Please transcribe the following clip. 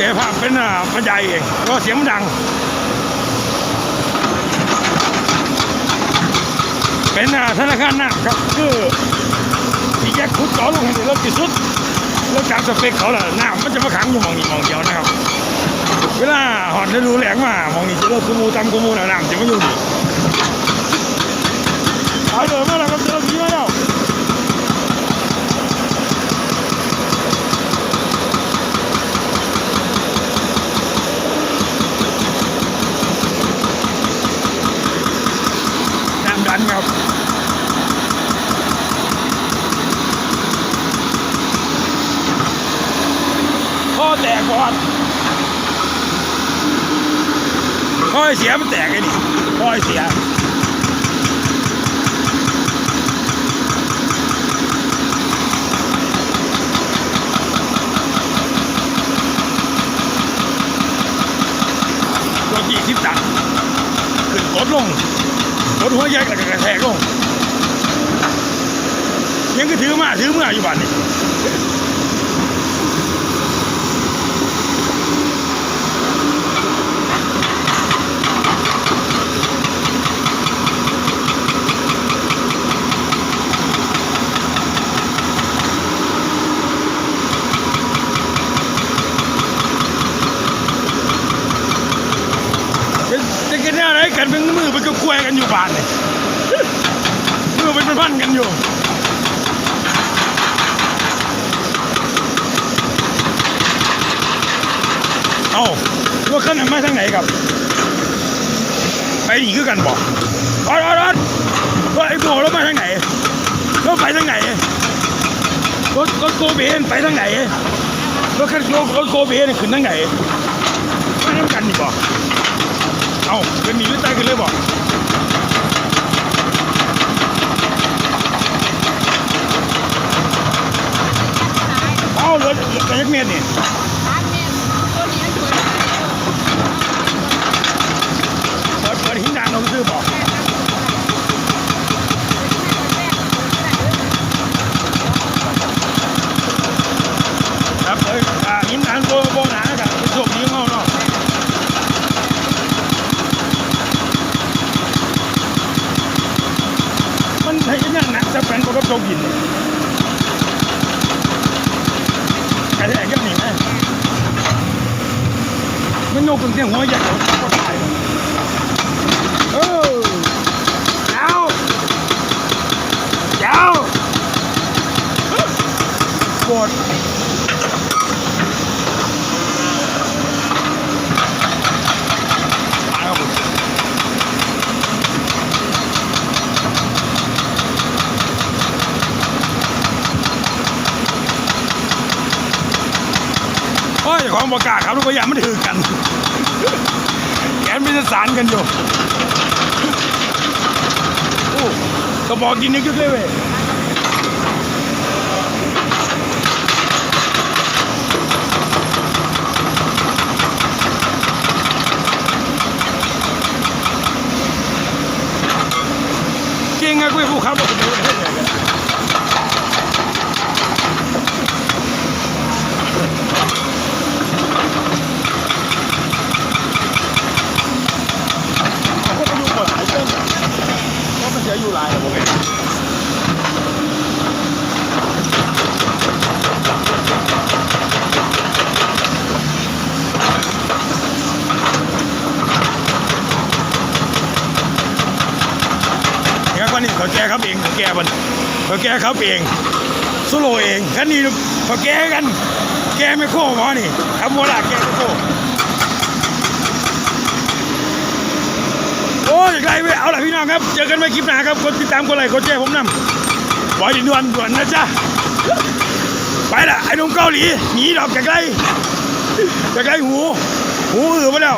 เป็นอ่าบรรยายเองเพราะเสียงมันดัง เป็นอ่าธนาคารน้ำครับคือที่แยกขุดเจาะลงให้ด้เลิกที่สุดแล้วจากสเปคเขาล่ะน้ำมันจะมาขังอยู่มองนี้มองเดียวนะครับ เวลาหอดฤดูแหลงมามองนี้จะเลิกกุมูตำกุมูแล้วน้ำจะไม่อยู่นี่เอาเดินมาแล้วครับ ตันครับข้อแตกก่อนข้อเสียมันแตกไอ้นี่ข้อเสียตัวกี่สิบตันขึ้นกดลง กดหัวใหญ่กับกระแทกลงยังก็ถือมาถือเมื่ออยู่บ้านนี่ จะจะ กันเป็นมือเป็นก็กล้วยกันอยู่บ้านนี่มือเป็นพันกันอยู่เอารถคันนั้นมาทางไหนครับ ไปหนีคือกันบอกรถรถรถรถไอ้โบรถมาทางไหนรถไปทางไหนรถรถโกเบนไปทางไหนรถคันรถรถโกเบนขึ้นทางไหนไมาทางกันนี่บอก เอาเป็นหนีหรือตายกันเลยบอกเอาเหลือเหลือแต่ยักเมียนี่เปิดเปิดหินดานเราซื้อบอกครับเอ้ยอ่าหินดานโบโบหนาครับเป็นโชคดีของเราเนาะ มันใช้ยังหนักจะเป็นกับโจกินเนี่ยกระแทกยังหนีไหม มันโยกเป็นเสียงหัวใหญ่ก็ตายเออยาวยาวปวดตายแล้วผม โอ้ยของประกล้าศครับลูกพยายามไม่ถือกัน แกนเป็นสารกันอยู่โอ้กระบอกกินนี่ก็เลยเว้ยเก่งอะกูผู้ขับรถไปดูให้เลยเขาก็ไปดูก่อนหลายเส้นเพราะมันเสียอยู่หลายอะผมเอง เขาแก้ครับเองเขาแก้มันเขาแก้ครับเองสโลเองคันนี้เขาแก้กัน แก้ไม่โค้งหมอนี่ทำโมลาแก้ไม่โค้งโอ้ยไกลไปเอาละพี่น้องครับ เจอกันใหม่คลิปหน้าครับกดติดตามกดไลค์กดแชร์ผมนำบอยด่วนด่วนนะจ๊ะไปละไอ้หนุ่มเกาหลีหนีดอกจากไกลจากไกลหู หูอือมาแล้ว